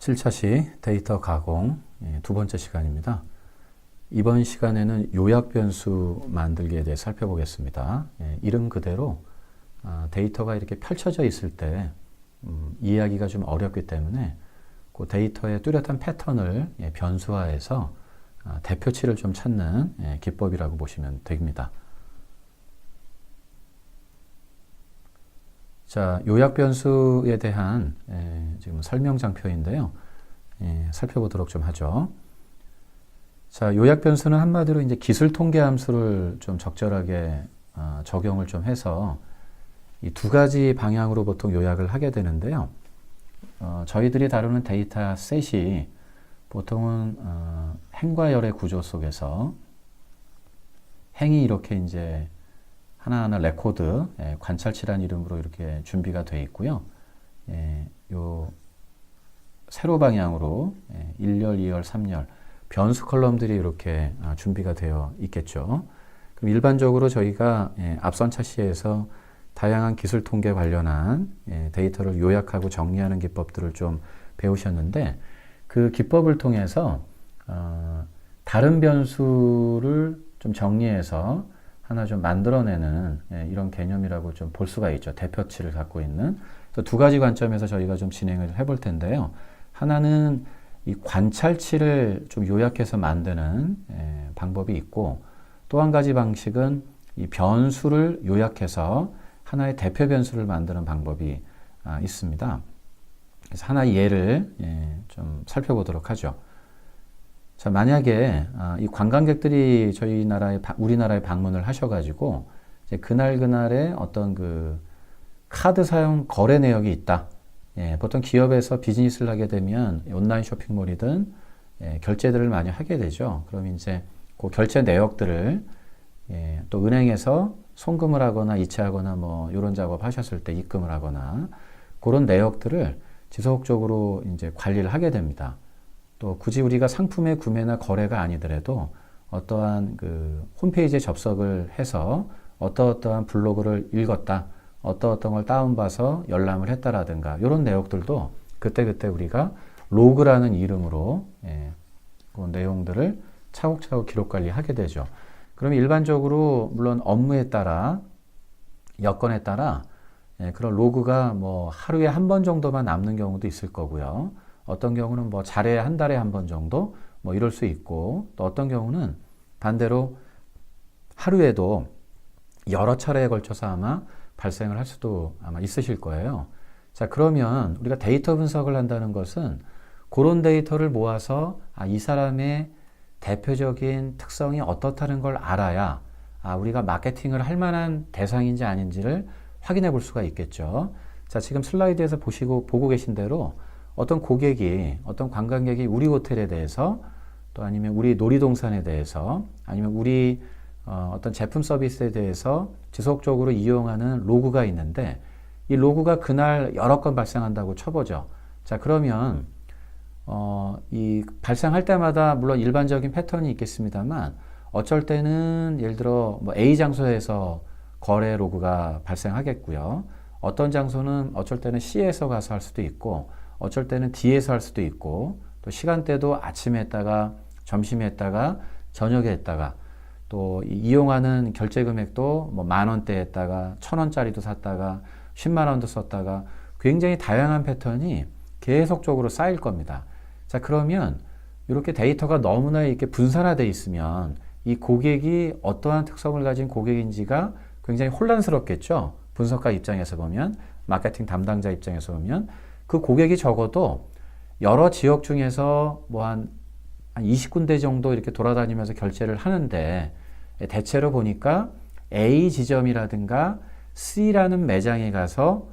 7차시 데이터 가공 예, 두 번째 시간입니다. 이번 시간에는 요약 변수 만들기에 대해 살펴보겠습니다. 예, 이름 그대로 아, 데이터가 이렇게 펼쳐져 있을 때 음, 이해하기가 좀 어렵기 때문에 그 데이터의 뚜렷한 패턴을 예, 변수화해서 아, 대표치를 좀 찾는 예, 기법이라고 보시면 됩니다. 자, 요약 변수에 대한 예, 지금 설명 장표인데요. 예, 살펴보도록 좀 하죠. 자, 요약 변수는 한마디로 이제 기술 통계 함수를 좀 적절하게 어, 적용을 좀 해서 이 두 가지 방향으로 보통 요약을 하게 되는데요. 어, 저희들이 다루는 데이터 셋이 보통은 어, 행과 열의 구조 속에서 행이 이렇게 이제 하나하나 레코드 예, 관찰치란 이름으로 이렇게 준비가 되어 있고요. 예, 요 세로 방향으로 예, 1열, 2열, 3열 변수 컬럼들이 이렇게 아, 준비가 되어 있겠죠. 그럼 일반적으로 저희가 예, 앞선 차시에서 다양한 기술 통계 관련한 예, 데이터를 요약하고 정리하는 기법들을 좀 배우셨는데 그 기법을 통해서 어, 다른 변수를 좀 정리해서 하나 좀 만들어내는 예, 이런 개념이라고 좀 볼 수가 있죠. 대표치를 갖고 있는. 그래서 두 가지 관점에서 저희가 좀 진행을 해볼 텐데요. 하나는 이 관찰치를 좀 요약해서 만드는 예, 방법이 있고 또 한 가지 방식은 이 변수를 요약해서 하나의 대표 변수를 만드는 방법이 아, 있습니다. 그래서 하나의 예를 예, 좀 살펴보도록 하죠. 자, 만약에 아, 이 관광객들이 저희 나라에 우리나라에 방문을 하셔가지고 그날 그날의 어떤 그 카드 사용 거래 내역이 있다. 예, 보통 기업에서 비즈니스를 하게 되면 온라인 쇼핑몰이든 예, 결제들을 많이 하게 되죠. 그럼 이제 그 결제 내역들을 예, 또 은행에서 송금을 하거나 이체하거나 뭐 이런 작업 하셨을 때 입금을 하거나 그런 내역들을 지속적으로 이제 관리를 하게 됩니다. 또 굳이 우리가 상품의 구매나 거래가 아니더라도 어떠한 그 홈페이지에 접속을 해서 어떠어떠한 블로그를 읽었다, 어떠어떤 걸 다운받아서 열람을 했다라든가 이런 내역들도 그때그때 우리가 로그라는 이름으로 예, 그 내용들을 차곡차곡 기록 관리하게 되죠. 그럼 일반적으로 물론 업무에 따라 여건에 따라 예, 그런 로그가 뭐 하루에 한 번 정도만 남는 경우도 있을 거고요. 어떤 경우는 뭐 잘해 한 달에 한 번 정도 뭐 이럴 수 있고 또 어떤 경우는 반대로 하루에도 여러 차례에 걸쳐서 아마 발생을 할 수도 아마 있으실 거예요. 자, 그러면 우리가 데이터 분석을 한다는 것은 그런 데이터를 모아서 아, 이 사람의 대표적인 특성이 어떻다는 걸 알아야 아, 우리가 마케팅을 할 만한 대상인지 아닌지를 확인해 볼 수가 있겠죠. 자, 지금 슬라이드에서 보시고 보고 계신 대로 어떤 고객이 어떤 관광객이 우리 호텔에 대해서 또 아니면 우리 놀이동산에 대해서 아니면 우리 어, 어떤 제품 서비스에 대해서 지속적으로 이용하는 로그가 있는데 이 로그가 그날 여러 건 발생한다고 쳐보죠. 자 그러면 어, 이 발생할 때마다 물론 일반적인 패턴이 있겠습니다만 어쩔 때는 예를 들어 뭐 A 장소에서 거래 로그가 발생하겠고요. 어떤 장소는 어쩔 때는 C에서 가서 할 수도 있고 어쩔 때는 D에서 할 수도 있고 또 시간대도 아침에 했다가 점심에 했다가 저녁에 했다가 또 이용하는 결제 금액도 뭐 만 원대 했다가 천 원짜리도 샀다가 10만 원도 썼다가 굉장히 다양한 패턴이 계속적으로 쌓일 겁니다. 자, 그러면 이렇게 데이터가 너무나 이렇게 분산화되어 있으면 이 고객이 어떠한 특성을 가진 고객인지가 굉장히 혼란스럽겠죠. 분석가 입장에서 보면, 마케팅 담당자 입장에서 보면, 그 고객이 적어도 여러 지역 중에서 뭐 한, 한 20군데 정도 이렇게 돌아다니면서 결제를 하는데, 대체로 보니까 A 지점이라든가 C라는 매장에 가서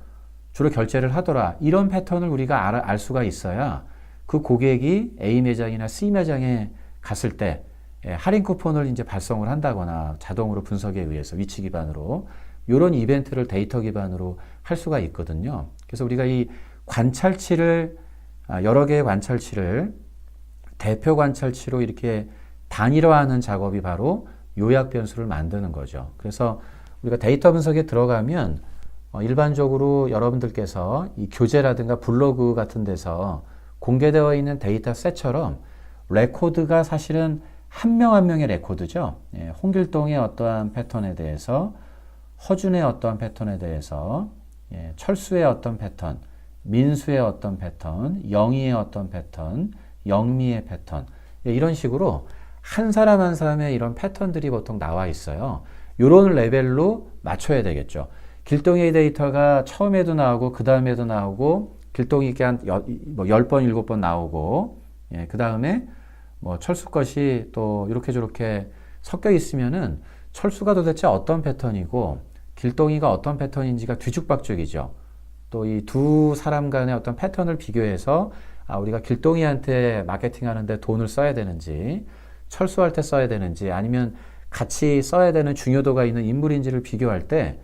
주로 결제를 하더라. 이런 패턴을 우리가 알, 알 수가 있어야 그 고객이 A 매장이나 C 매장에 갔을 때 예, 할인 쿠폰을 이제 발송을 한다거나 자동으로 분석에 의해서 위치 기반으로 이런 이벤트를 데이터 기반으로 할 수가 있거든요. 그래서 우리가 이 관찰치를 아, 여러 개의 관찰치를 대표 관찰치로 이렇게 단일화하는 작업이 바로 요약 변수를 만드는 거죠. 그래서 우리가 데이터 분석에 들어가면 어, 일반적으로 여러분들께서 이 교재라든가 블로그 같은 데서 공개되어 있는 데이터 셋처럼 레코드가 사실은 한 명한 명의 레코드죠. 예, 홍길동의 어떠한 패턴에 대해서, 허준의 어떠한 패턴에 대해서, 예, 철수의 어떤 패턴, 민수의 어떤 패턴, 영희의 어떤 패턴, 영미의 패턴, 예, 이런 식으로 한 사람 한 사람의 이런 패턴들이 보통 나와 있어요. 이런 레벨로 맞춰야 되겠죠. 길동의 데이터가 처음에도 나오고 그 다음에도 나오고 길동이게 한뭐 10번, 7번 나오고 예, 그 다음에 뭐 철수 것이 또 이렇게 저렇게 섞여 있으면은 철수가 도대체 어떤 패턴이고 길동이가 어떤 패턴인지가 뒤죽박죽이죠. 또 이 두 사람 간의 어떤 패턴을 비교해서 아, 우리가 길동이한테 마케팅 하는데 돈을 써야 되는지 철수할 때 써야 되는지 아니면 같이 써야 되는 중요도가 있는 인물인지를 비교할 때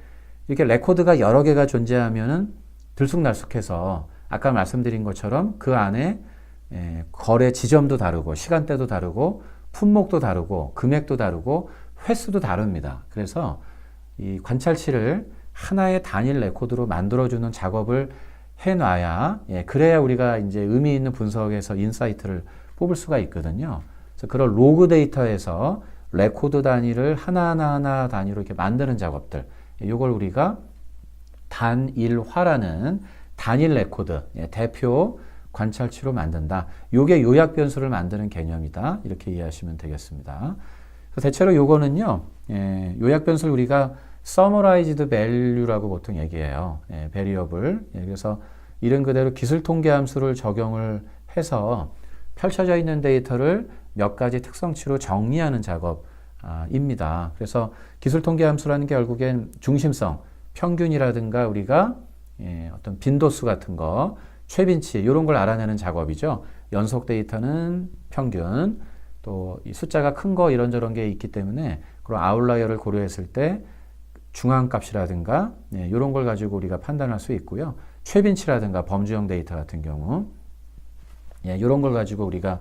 이렇게 레코드가 여러 개가 존재하면은 들쑥날쑥해서 아까 말씀드린 것처럼 그 안에 예, 거래 지점도 다르고 시간대도 다르고 품목도 다르고 금액도 다르고 횟수도 다릅니다. 그래서 이 관찰치를 하나의 단일 레코드로 만들어주는 작업을 해놔야 예, 그래야 우리가 이제 의미 있는 분석에서 인사이트를 뽑을 수가 있거든요. 그래서 그런 로그 데이터에서 레코드 단위를 하나하나 하나 단위로 이렇게 만드는 작업들 이걸 우리가 단일화라는 단일 레코드 예, 대표 관찰치로 만든다. 요게 요약 변수를 만드는 개념이다. 이렇게 이해하시면 되겠습니다. 대체로 요거는요. 예, 요약 변수를 우리가 summarized value라고 보통 얘기해요. 예, variable. 예, 그래서 이런 그대로 기술 통계 함수를 적용을 해서 펼쳐져 있는 데이터를 몇 가지 특성치로 정리하는 작업입니다. 그래서 기술 통계 함수라는 게 결국엔 중심성, 평균이라든가 우리가 예, 어떤 빈도수 같은 거, 최빈치 이런 걸 알아내는 작업이죠. 연속 데이터는 평균, 또이 숫자가 큰 거 이런저런 게 있기 때문에 그런 아웃라이어를 고려했을 때 중앙값이라든가 예, 이런 걸 가지고 우리가 판단할 수 있고요. 최빈치라든가 범주형 데이터 같은 경우 예, 이런 걸 가지고 우리가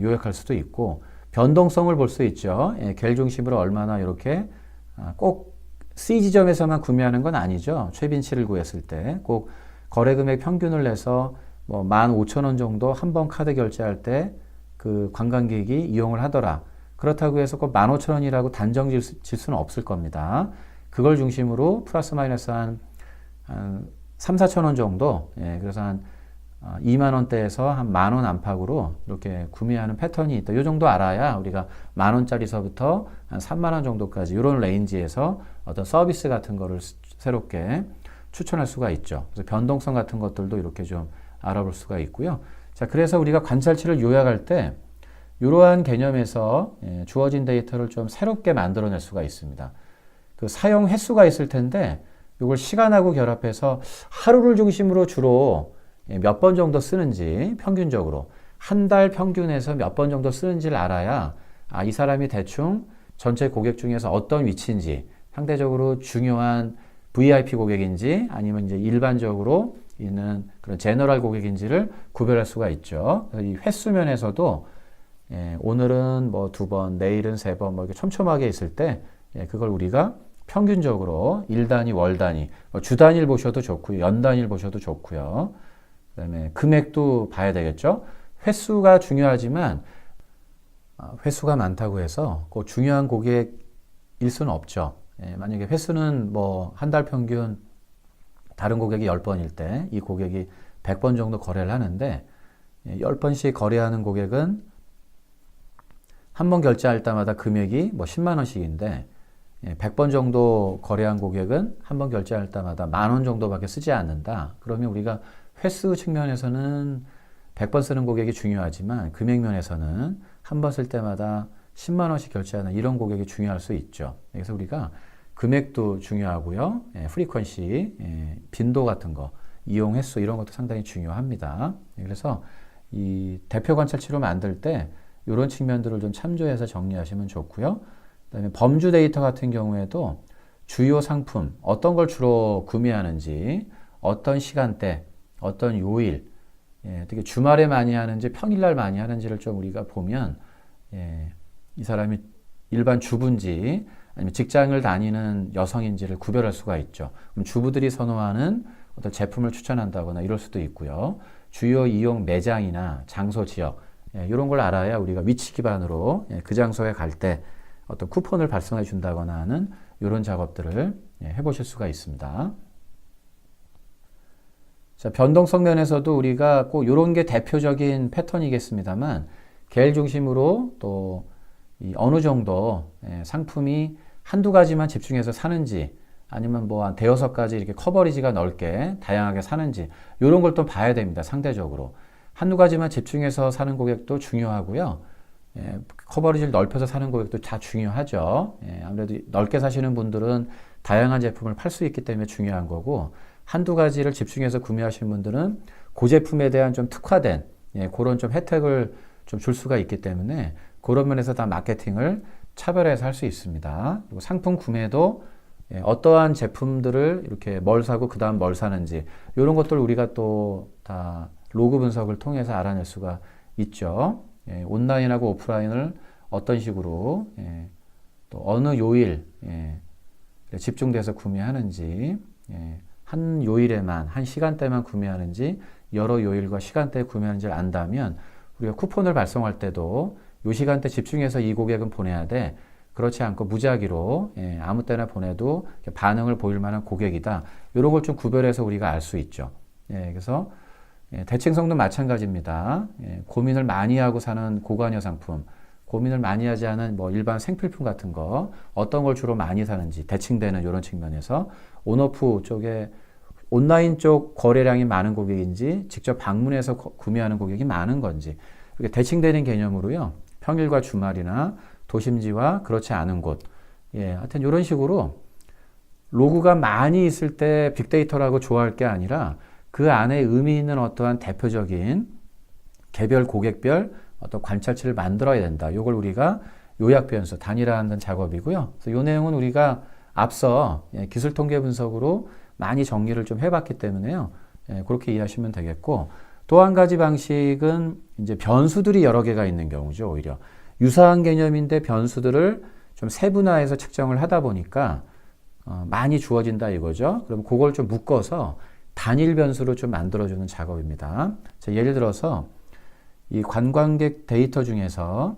요약할 수도 있고 변동성을 볼 수 있죠. 예, 겔 중심으로 얼마나 이렇게 아, 꼭 C 지점에서만 구매하는 건 아니죠. 최빈치를 구했을 때 꼭 거래 금액 평균을 내서 뭐 15,000원 정도 한 번 카드 결제할 때 그 관광객이 이용을 하더라. 그렇다고 해서 꼭 15,000원이라고 단정 질, 수, 질 수는 없을 겁니다. 그걸 중심으로 플러스 마이너스 한, 한 3, 4천 원 정도, 예, 그래서 한 2만 어, 원대에서 한 만 원 안팎으로 이렇게 구매하는 패턴이 있다. 이 정도 알아야 우리가 만 원짜리서부터 한 3만 원 정도까지 이런 레인지에서 어떤 서비스 같은 거를 새롭게 추천할 수가 있죠. 그래서 변동성 같은 것들도 이렇게 좀 알아볼 수가 있고요. 자, 그래서 우리가 관찰치를 요약할 때 이러한 개념에서 예, 주어진 데이터를 좀 새롭게 만들어낼 수가 있습니다. 그 사용 횟수가 있을 텐데 이걸 시간하고 결합해서 하루를 중심으로 주로 예, 몇번 정도 쓰는지 평균적으로 한 달 평균에서 몇 번 정도 쓰는지를 알아야 아, 이 사람이 대충 전체 고객 중에서 어떤 위치인지 상대적으로 중요한 VIP 고객인지 아니면 이제 일반적으로 있는 그런 제너럴 고객인지를 구별할 수가 있죠. 이 횟수 면에서도 예, 오늘은 뭐 두 번, 내일은 세 번, 뭐 이렇게 촘촘하게 있을 때 예, 그걸 우리가 평균적으로 일 단위, 월 단위, 뭐주 단위를 보셔도 좋고요, 연 단위를 보셔도 좋고요. 그다음에 금액도 봐야 되겠죠. 횟수가 중요하지만 아, 횟수가 많다고 해서 그 중요한 고객일 수는 없죠. 예, 만약에 횟수는 뭐 한 달 평균 다른 고객이 10번일 때 이 고객이 100번 정도 거래를 하는데 10번씩 예, 거래하는 고객은 한 번 결제할 때마다 금액이 뭐 10만 원씩인데 100번 예, 정도 거래한 고객은 한 번 결제할 때마다 만 원 정도밖에 쓰지 않는다. 그러면 우리가 횟수 측면에서는 100번 쓰는 고객이 중요하지만 금액 면에서는 한 번 쓸 때마다 10만 원씩 결제하는 이런 고객이 중요할 수 있죠. 그래서 우리가 금액도 중요하고요. 예, 프리퀀시, 예, 빈도 같은 거, 이용 횟수 이런 것도 상당히 중요합니다. 예, 그래서 이 대표 관찰치로 만들 때 이런 측면들을 좀 참조해서 정리하시면 좋고요. 그다음에 범주 데이터 같은 경우에도 주요 상품 어떤 걸 주로 구매하는지 어떤 시간대 어떤 요일 예, 특히 주말에 많이 하는지 평일날 많이 하는지를 좀 우리가 보면 예, 이 사람이 일반 주부인지 아니면 직장을 다니는 여성인지를 구별할 수가 있죠. 그럼 주부들이 선호하는 어떤 제품을 추천한다거나 이럴 수도 있고요. 주요 이용 매장이나 장소 지역 예, 이런 걸 알아야 우리가 위치 기반으로 예, 그 장소에 갈때 어떤 쿠폰을 발송해 준다거나 하는 이런 작업들을 예, 해보실 수가 있습니다. 자, 변동성 면에서도 우리가 꼭 이런 게 대표적인 패턴이겠습니다만 겔 중심으로 또이 어느 정도 예, 상품이 한두 가지만 집중해서 사는지 아니면 뭐 한 대여섯 가지 이렇게 커버리지가 넓게 다양하게 사는지 이런 걸 또 봐야 됩니다. 상대적으로. 한두 가지만 집중해서 사는 고객도 중요하고요. 예, 커버리지를 넓혀서 사는 고객도 다 중요하죠. 예, 아무래도 넓게 사시는 분들은 다양한 제품을 팔 수 있기 때문에 중요한 거고 한두 가지를 집중해서 구매하시는 분들은 그 제품에 대한 좀 특화된 예, 그런 좀 혜택을 좀 줄 수가 있기 때문에 그런 면에서 다 마케팅을 차별해서 할 수 있습니다. 그리고 상품 구매도 예, 어떠한 제품들을 이렇게 뭘 사고 그 다음 뭘 사는지 이런 것들 우리가 또 다 로그 분석을 통해서 알아낼 수가 있죠. 예, 온라인하고 오프라인을 어떤 식으로 예, 또 어느 요일 예, 집중돼서 구매하는지 예, 한 요일에만 한 시간대만 구매하는지 여러 요일과 시간대에 구매하는지를 안다면 우리가 쿠폰을 발송할 때도 요 시간대 집중해서 이 고객은 보내야 돼. 그렇지 않고 무작위로 예, 아무 때나 보내도 반응을 보일 만한 고객이다. 이런 걸 좀 구별해서 우리가 알 수 있죠. 예, 그래서 예, 대칭성도 마찬가지입니다. 예, 고민을 많이 하고 사는 고관여 상품, 고민을 많이 하지 않은 뭐 일반 생필품 같은 거 어떤 걸 주로 많이 사는지 대칭되는 이런 측면에서 온오프 쪽에 온라인 쪽 거래량이 많은 고객인지 직접 방문해서 거- 구매하는 고객이 많은 건지 이렇게 대칭되는 개념으로요. 평일과 주말이나 도심지와 그렇지 않은 곳. 예, 하여튼 이런 식으로 로그가 많이 있을 때 빅데이터라고 좋아할 게 아니라 그 안에 의미 있는 어떠한 대표적인 개별 고객별 어떤 관찰치를 만들어야 된다. 이걸 우리가 요약 변수 단일화하는 작업이고요. 그래서 이 내용은 우리가 앞서 예, 기술 통계 분석으로 많이 정리를 좀 해봤기 때문에요. 예, 그렇게 이해하시면 되겠고 또 한 가지 방식은 이제 변수들이 여러 개가 있는 경우죠. 오히려 유사한 개념인데 변수들을 좀 세분화해서 측정을 하다 보니까 어, 많이 주어진다 이거죠. 그럼 그걸 좀 묶어서 단일 변수로 좀 만들어주는 작업입니다. 자, 예를 들어서 이 관광객 데이터 중에서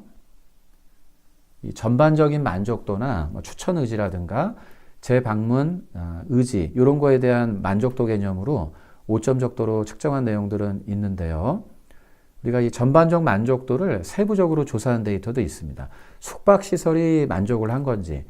이 전반적인 만족도나 뭐 추천 의지라든가 재방문 어, 의지 이런 거에 대한 만족도 개념으로 5점 적도로 측정한 내용들은 있는데요. 우리가 이 전반적 만족도를 세부적으로 조사한 데이터도 있습니다. 숙박 시설이 만족을 한 건지,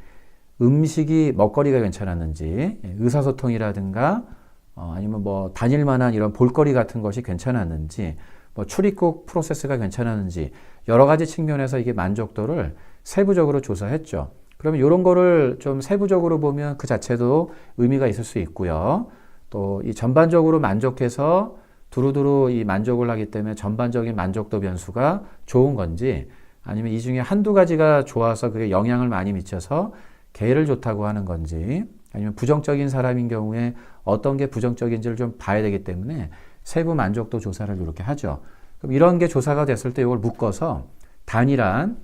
음식이 먹거리가 괜찮았는지, 예, 의사소통이라든가 어, 아니면 뭐 다닐 만한 이런 볼거리 같은 것이 괜찮았는지, 뭐 출입국 프로세스가 괜찮았는지 여러 가지 측면에서 이게 만족도를 세부적으로 조사했죠. 그러면 이런 거를 좀 세부적으로 보면 그 자체도 의미가 있을 수 있고요. 또 이 전반적으로 만족해서 두루두루 이 만족을 하기 때문에 전반적인 만족도 변수가 좋은 건지 아니면 이 중에 한두 가지가 좋아서 그게 영향을 많이 미쳐서 개를 좋다고 하는 건지 아니면 부정적인 사람인 경우에 어떤 게 부정적인지를 좀 봐야 되기 때문에 세부 만족도 조사를 이렇게 하죠. 그럼 이런 게 조사가 됐을 때 이걸 묶어서 단일한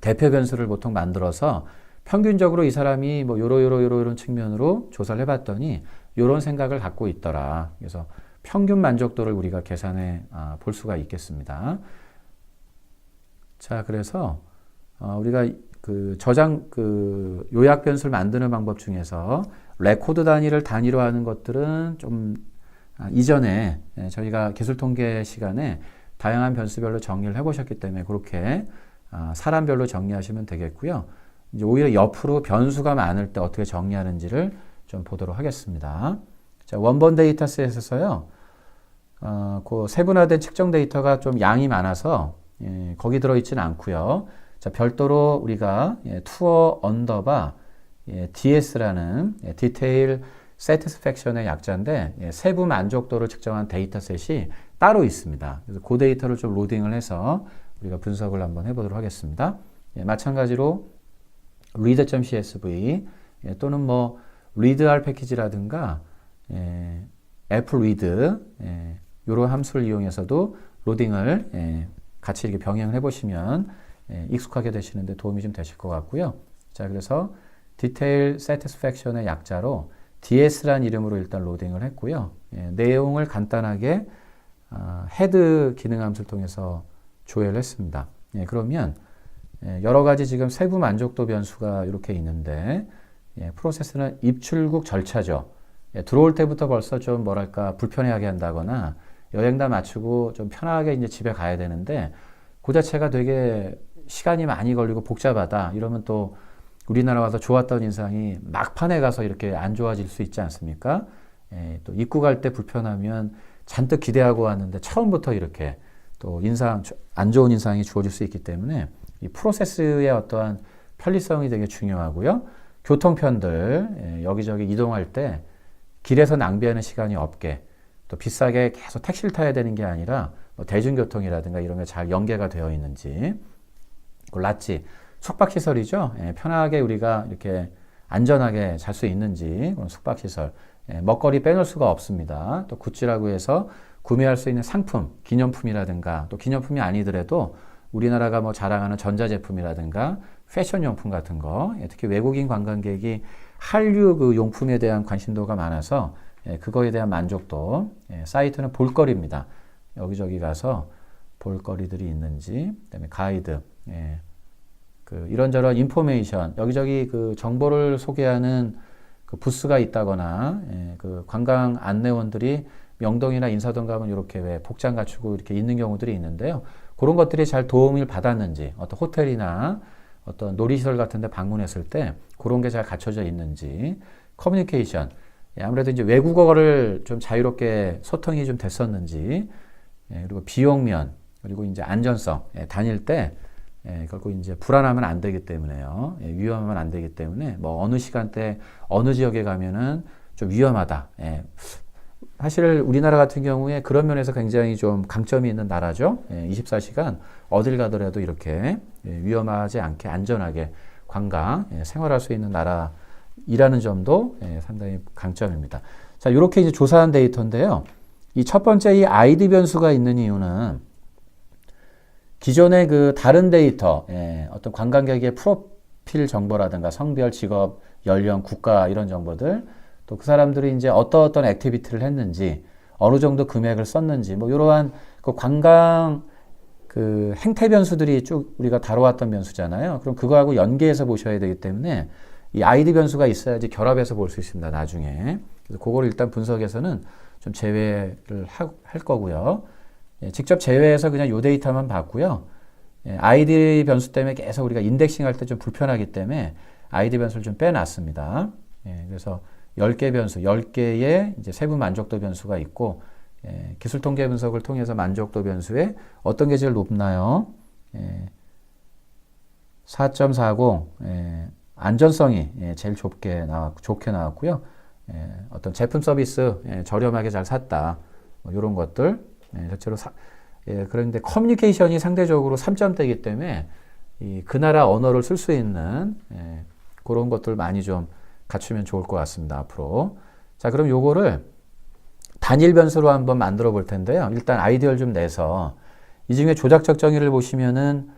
대표 변수를 보통 만들어서 평균적으로 이 사람이 뭐 요러 요러 요러 이런 측면으로 조사를 해봤더니 요런 생각을 갖고 있더라. 그래서 평균 만족도를 우리가 계산해 아, 볼 수가 있겠습니다. 자, 그래서 어, 우리가 그 저장 그 요약 변수를 만드는 방법 중에서 레코드 단위를 단위로 하는 것들은 좀 아, 이전에 예, 저희가 기술 통계 시간에 다양한 변수별로 정리를 해보셨기 때문에 그렇게 아, 사람별로 정리하시면 되겠고요. 이제 오히려 옆으로 변수가 많을 때 어떻게 정리하는지를 좀 보도록 하겠습니다. 자, 원본 데이터셋에서요, 어, 그 세분화된 측정 데이터가 좀 양이 많아서 예, 거기 들어있지는 않고요. 자, 별도로 우리가 예, 투어 언더바 예, DS라는 예, 디테일 satisfaction의 약자인데 예, 세부 만족도를 측정한 데이터셋이 따로 있습니다. 그래서 그 데이터를 좀 로딩을 해서 우리가 분석을 한번 해보도록 하겠습니다. 예, 마찬가지로 read.csv 예, 또는 뭐 readr 패키지라든가 예, 애플 read 예, 이런 함수를 이용해서도 로딩을 예, 같이 이렇게 병행을 해보시면 예, 익숙하게 되시는데 도움이 좀 되실 것 같고요. 자, 그래서 디테일 satisfaction의 약자로 DS란 이름으로 일단 로딩을 했고요. 예, 내용을 간단하게 아, 헤드 기능 함수를 통해서 조회를 했습니다. 예, 그러면 예, 여러 가지 지금 세부 만족도 변수가 이렇게 있는데 예, 프로세스는 입출국 절차죠. 예, 들어올 때부터 벌써 좀 뭐랄까 불편해하게 한다거나 여행 다 마치고 좀 편하게 이제 집에 가야 되는데 그 자체가 되게 시간이 많이 걸리고 복잡하다 이러면 또 우리나라 와서 좋았던 인상이 막판에 가서 이렇게 안 좋아질 수 있지 않습니까? 예, 또 입국 할 때 불편하면 잔뜩 기대하고 왔는데 처음부터 이렇게 또 인상 안 좋은 인상이 주어질 수 있기 때문에 이 프로세스의 어떠한 편리성이 되게 중요하고요. 교통편들 예, 여기저기 이동할 때 길에서 낭비하는 시간이 없게 또 비싸게 계속 택시를 타야 되는 게 아니라 뭐 대중교통이라든가 이런 게 잘 연계가 되어 있는지 그리고 낫지 숙박시설이죠. 예, 편하게 우리가 이렇게 안전하게 잘 수 있는지 그런 숙박시설 예, 먹거리 빼놓을 수가 없습니다. 또 굿즈라고 해서 구매할 수 있는 상품, 기념품이라든가 또 기념품이 아니더라도 우리나라가 뭐 자랑하는 전자제품이라든가 패션용품 같은 거, 예, 특히 외국인 관광객이 한류 그 용품에 대한 관심도가 많아서 예, 그거에 대한 만족도, 예, 사이트는 볼거리입니다. 여기저기 가서 볼거리들이 있는지, 그다음에 가이드, 예, 그 이런저런 인포메이션, 여기저기 그 정보를 소개하는 그 부스가 있다거나, 예, 그 관광 안내원들이 명동이나 인사동 가면 이렇게 왜 복장 갖추고 이렇게 있는 경우들이 있는데요. 그런 것들이 잘 도움을 받았는지, 어떤 호텔이나 어떤 놀이시설 같은 데 방문했을 때 그런 게 잘 갖춰져 있는지, 커뮤니케이션, 예, 아무래도 이제 외국어를 좀 자유롭게 소통이 좀 됐었는지, 예, 그리고 비용면, 그리고 이제 안전성, 예, 다닐 때, 예, 결국 이제 불안하면 안 되기 때문에요. 예, 위험하면 안 되기 때문에, 뭐 어느 시간대, 어느 지역에 가면은 좀 위험하다. 예, 사실 우리나라 같은 경우에 그런 면에서 굉장히 좀 강점이 있는 나라죠. 예, 24시간 어딜 가더라도 이렇게 예, 위험하지 않게 안전하게 관광, 예, 생활할 수 있는 나라이라는 점도 예, 상당히 강점입니다. 자, 이렇게 이제 조사한 데이터인데요. 이 첫 번째 이 아이디 변수가 있는 이유는 기존의 그 다른 데이터, 예, 어떤 관광객의 프로필 정보라든가 성별, 직업, 연령, 국가 이런 정보들 또 그 사람들이 이제 어떤 어떤 액티비티를 했는지 어느 정도 금액을 썼는지 뭐 이러한 그 관광 그 행태 변수들이 쭉 우리가 다뤄왔던 변수잖아요. 그럼 그거하고 연계해서 보셔야 되기 때문에 이 아이디 변수가 있어야지 결합해서 볼 수 있습니다. 나중에. 그래서 그거를 일단 분석해서는 좀 제외를 하, 할 거고요. 예, 직접 제외해서 그냥 요 데이터만 봤고요. 예, 아이디 변수 때문에 계속 우리가 인덱싱 할 때 좀 불편하기 때문에 아이디 변수를 좀 빼놨습니다. 예, 그래서 10개 변수, 10개의 이제 세부 만족도 변수가 있고, 예, 기술 통계 분석을 통해서 만족도 변수에 어떤 게 제일 높나요? 예, 4.40, 예, 안전성이 예, 제일 좁게 나왔, 좋게 나왔고요. 예, 어떤 제품 서비스 예, 저렴하게 잘 샀다. 뭐 이런 것들. 예, 실제로 사, 예, 그런데 커뮤니케이션이 상대적으로 3점대이기 때문에 이, 그 나라 언어를 쓸 수 있는 예, 그런 것들 많이 좀 갖추면 좋을 것 같습니다. 앞으로. 자, 그럼 요거를 단일 변수로 한번 만들어 볼 텐데요. 일단 아이디어를 좀 내서 이 중에 조작적 정의를 보시면은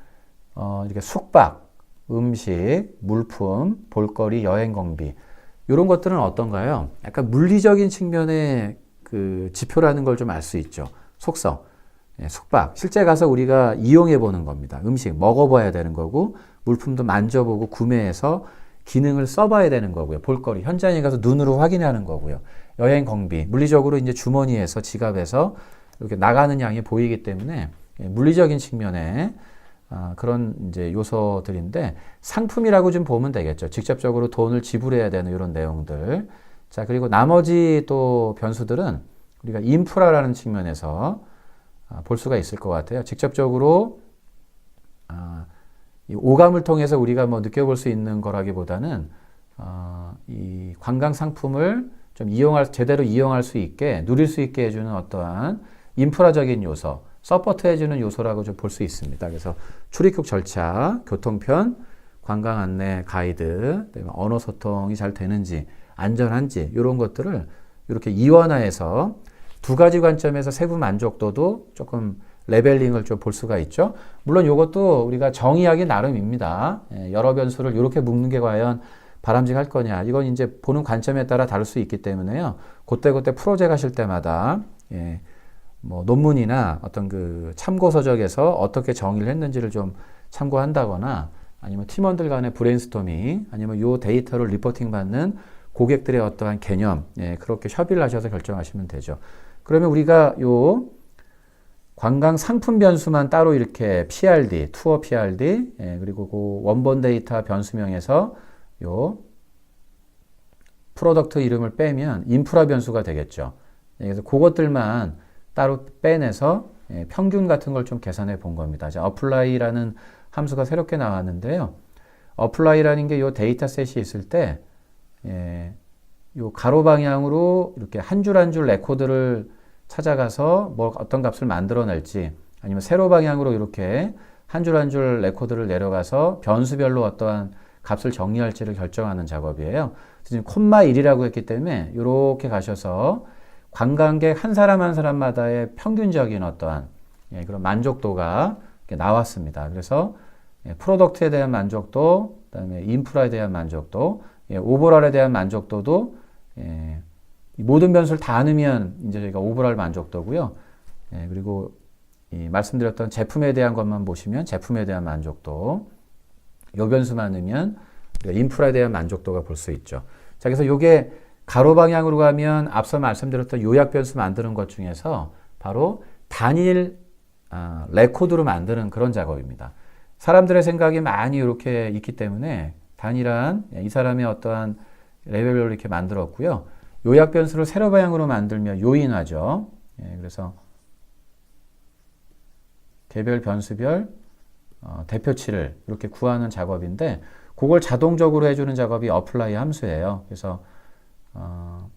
어, 이렇게 숙박, 음식, 물품, 볼거리, 여행 경비 이런 것들은 어떤가요? 약간 물리적인 측면의 그 지표라는 걸 좀 알 수 있죠. 속성, 예, 숙박. 실제 가서 우리가 이용해 보는 겁니다. 음식 먹어봐야 되는 거고 물품도 만져보고 구매해서 기능을 써봐야 되는 거고요. 볼거리 현장에 가서 눈으로 확인하는 거고요. 여행 경비 물리적으로 이제 주머니에서 지갑에서 이렇게 나가는 양이 보이기 때문에 예, 물리적인 측면에 아, 그런 이제 요소들인데 상품이라고 좀 보면 되겠죠. 직접적으로 돈을 지불해야 되는 이런 내용들. 자 그리고 나머지 또 변수들은 우리가 인프라라는 측면에서 아, 볼 수가 있을 것 같아요. 직접적으로 아, 이 오감을 통해서 우리가 뭐 느껴볼 수 있는 거라기보다는 어, 이 관광 상품을 좀 이용할 제대로 이용할 수 있게 누릴 수 있게 해주는 어떠한 인프라적인 요소, 서포트 해주는 요소라고 좀 볼 수 있습니다. 그래서 출입국 절차, 교통편, 관광 안내 가이드, 언어 소통이 잘 되는지 안전한지 이런 것들을 이렇게 이원화해서 두 가지 관점에서 세부 만족도도 조금 레벨링을 좀 볼 수가 있죠. 물론 이것도 우리가 정의하기 나름입니다. 예, 여러 변수를 이렇게 묶는 게 과연 바람직할 거냐. 이건 이제 보는 관점에 따라 다를 수 있기 때문에요. 그때그때 프로젝트 하실 때마다, 예, 뭐 논문이나 어떤 그 참고 서적에서 어떻게 정의를 했는지를 좀 참고한다거나 아니면 팀원들 간의 브레인스토밍 아니면 요 데이터를 리포팅 받는 고객들의 어떠한 개념 예, 그렇게 협의를 하셔서 결정하시면 되죠. 그러면 우리가 요 관광 상품 변수만 따로 이렇게 PRD, 투어 PRD, 예, 그리고 그 원본 데이터 변수명에서 요 프로덕트 이름을 빼면 인프라 변수가 되겠죠. 예, 그래서 그것들만 따로 빼내서 예, 평균 같은 걸 좀 계산해 본 겁니다. 자, apply라는 함수가 새롭게 나왔는데요. apply라는 게 요 데이터셋이 있을 때, 예, 요 가로 방향으로 이렇게 한 줄 한 줄 레코드를 찾아가서 뭐 어떤 값을 만들어낼지 아니면 세로 방향으로 이렇게 한 줄 한 줄 레코드를 내려가서 변수별로 어떠한 값을 정리할지를 결정하는 작업이에요. 지금 콤마 1이라고 했기 때문에 이렇게 가셔서 관광객 한 사람 한 사람마다의 평균적인 어떠한 예, 그런 만족도가 나왔습니다. 그래서 예, 프로덕트에 대한 만족도, 그다음에 인프라에 대한 만족도, 예, 오버럴에 대한 만족도도 예, 이 모든 변수를 다 넣으면 이제 저희가 오버럴 만족도고요. 예, 그리고 이 말씀드렸던 제품에 대한 것만 보시면 제품에 대한 만족도, 요 변수만 넣으면 인프라에 대한 만족도가 볼 수 있죠. 자, 그래서 요게 가로 방향으로 가면 앞서 말씀드렸던 요약 변수 만드는 것 중에서 바로 단일 아, 레코드로 만드는 그런 작업입니다. 사람들의 생각이 많이 이렇게 있기 때문에 단일한 이 사람의 어떠한 레벨로 이렇게 만들었고요. 요약 변수를 세로 방향으로 만들면 요인하죠. 예, 그래서 개별 변수별 어, 대표치를 이렇게 구하는 작업인데 그걸 자동적으로 해주는 작업이 어플라이 함수예요. 그래서 어,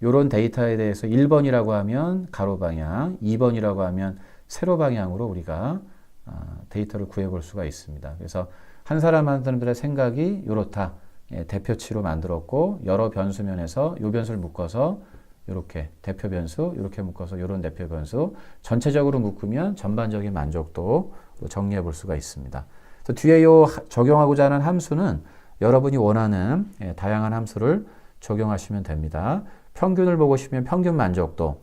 이런 데이터에 대해서 1번이라고 하면 가로 방향, 2번이라고 하면 세로 방향으로 우리가 어, 데이터를 구해 볼 수가 있습니다. 그래서 한 사람 한 사람들의 생각이 이렇다. 예, 대표치로 만들었고 여러 변수 면에서 요 변수를 묶어서 이렇게 대표 변수, 이렇게 묶어서 이런 대표 변수 전체적으로 묶으면 전반적인 만족도 정리해 볼 수가 있습니다. 뒤에 요 적용하고자 하는 함수는 여러분이 원하는 예, 다양한 함수를 적용하시면 됩니다. 평균을 보고 싶으면 평균 만족도,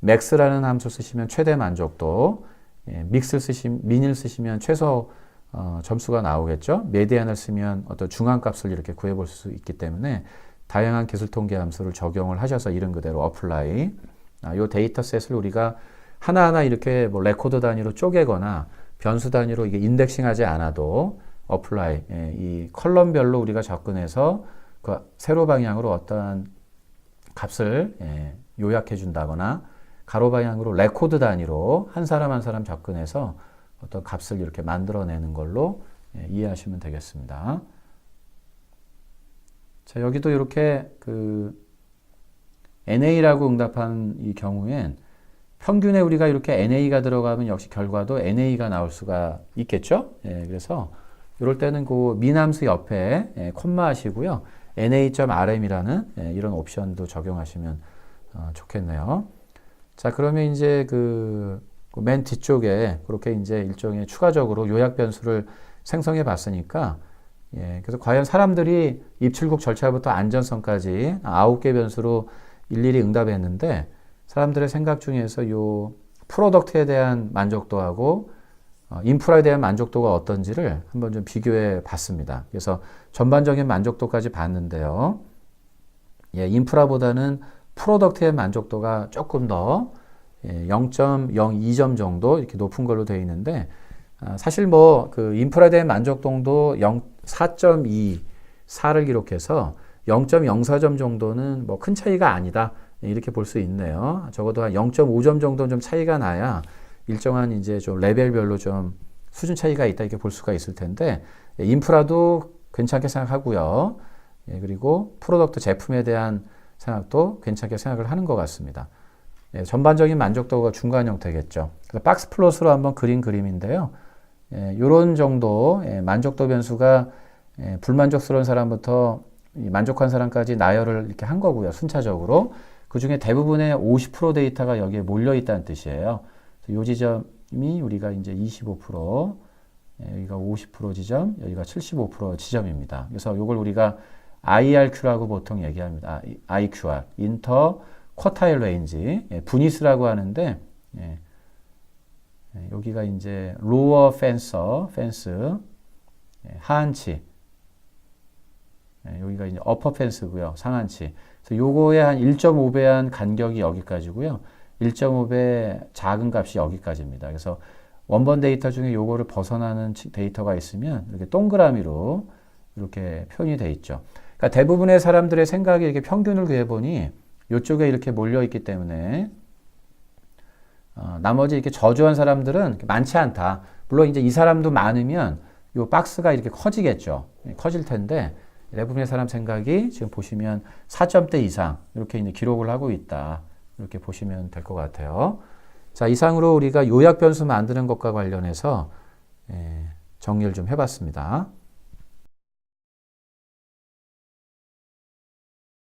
맥스라는 함수 쓰시면 최대 만족도, 예, 믹스를 쓰시면 민을 쓰시면 최소 어, 점수가 나오겠죠. 메디안을 쓰면 어떤 중앙값을 이렇게 구해볼 수 있기 때문에 다양한 기술 통계 함수를 적용을 하셔서 이름 그대로 어플라이. 아, 요 데이터셋을 우리가 하나하나 이렇게 뭐 레코드 단위로 쪼개거나 변수 단위로 이게 인덱싱하지 않아도 어플라이 예, 이 컬럼별로 우리가 접근해서 그 세로 방향으로 어떠한 값을 예, 요약해 준다거나 가로 방향으로 레코드 단위로 한 사람 한 사람 접근해서 어떤 값을 이렇게 만들어내는 걸로 예, 이해하시면 되겠습니다. 자, 여기도 이렇게 그 NA라고 응답한 이 경우엔 평균에 우리가 이렇게 NA가 들어가면 역시 결과도 NA가 나올 수가 있겠죠? 예, 그래서 이럴 때는 그 미남수 옆에 예, 콤마 하시고요. NA.RM이라는 예, 이런 옵션도 적용하시면 어, 좋겠네요. 자, 그러면 이제 그 맨 뒤쪽에 그렇게 이제 일종의 추가적으로 요약 변수를 생성해 봤으니까 예, 그래서 과연 사람들이 입출국 절차부터 안전성까지 아홉 개 변수로 일일이 응답했는데 사람들의 생각 중에서 요 프로덕트에 대한 만족도하고 어, 인프라에 대한 만족도가 어떤지를 한번 좀 비교해 봤습니다. 그래서 전반적인 만족도까지 봤는데요. 예, 인프라보다는 프로덕트의 만족도가 조금 더 예, 0.02점 정도 이렇게 높은 걸로 되어 있는데 아, 사실 뭐 그 인프라에 대한 만족도도 4.2, 4를 기록해서 0.04점 정도는 뭐 큰 차이가 아니다. 이렇게 볼 수 있네요. 적어도 한 0.5점 정도는 좀 차이가 나야 일정한 이제 좀 레벨별로 좀 수준 차이가 있다 이렇게 볼 수가 있을 텐데 예, 인프라도 괜찮게 생각하고요. 예, 그리고 프로덕트 제품에 대한 생각도 괜찮게 생각을 하는 것 같습니다. 예, 전반적인 만족도가 중간 형태겠죠. 박스 플롯으로 한번 그린 그림인데요. 이런 정도 만족도 변수가 불만족스러운 사람부터 만족한 사람까지 나열을 이렇게 한 거고요. 순차적으로. 그 중에 대부분의 50% 데이터가 여기에 몰려 있다는 뜻이에요. 이 지점이 우리가 이제 25%, 여기가 50% 지점, 여기가 75% 지점입니다. 그래서 이걸 우리가 IRQ라고 보통 얘기합니다. IQR, 인터 쿼타일 레인지, 분위스라고 하는데 예. 예, 여기가 이제 로어 펜서, 펜스, 예, 하한치. 예, 여기가 이제 어퍼 펜스고요, 상한치. 그래서 요거의 한 1.5배 한 간격이 여기까지고요. 1.5배 작은 값이 여기까지입니다. 그래서 원본 데이터 중에 요거를 벗어나는 치- 데이터가 있으면 이렇게 동그라미로 이렇게 표현이 돼 있죠. 그러니까 대부분의 사람들의 생각이 이렇게 평균을 구해보니 이쪽에 이렇게 몰려 있기 때문에 어, 나머지 이렇게 저조한 사람들은 많지 않다. 물론 이제 이 사람도 많으면 이 박스가 이렇게 커지겠죠. 커질 텐데 대부분의 사람 생각이 지금 보시면 4점대 이상 이렇게 이제 기록을 하고 있다. 이렇게 보시면 될 것 같아요. 자, 이상으로 우리가 요약 변수 만드는 것과 관련해서 예, 정리를 좀 해봤습니다.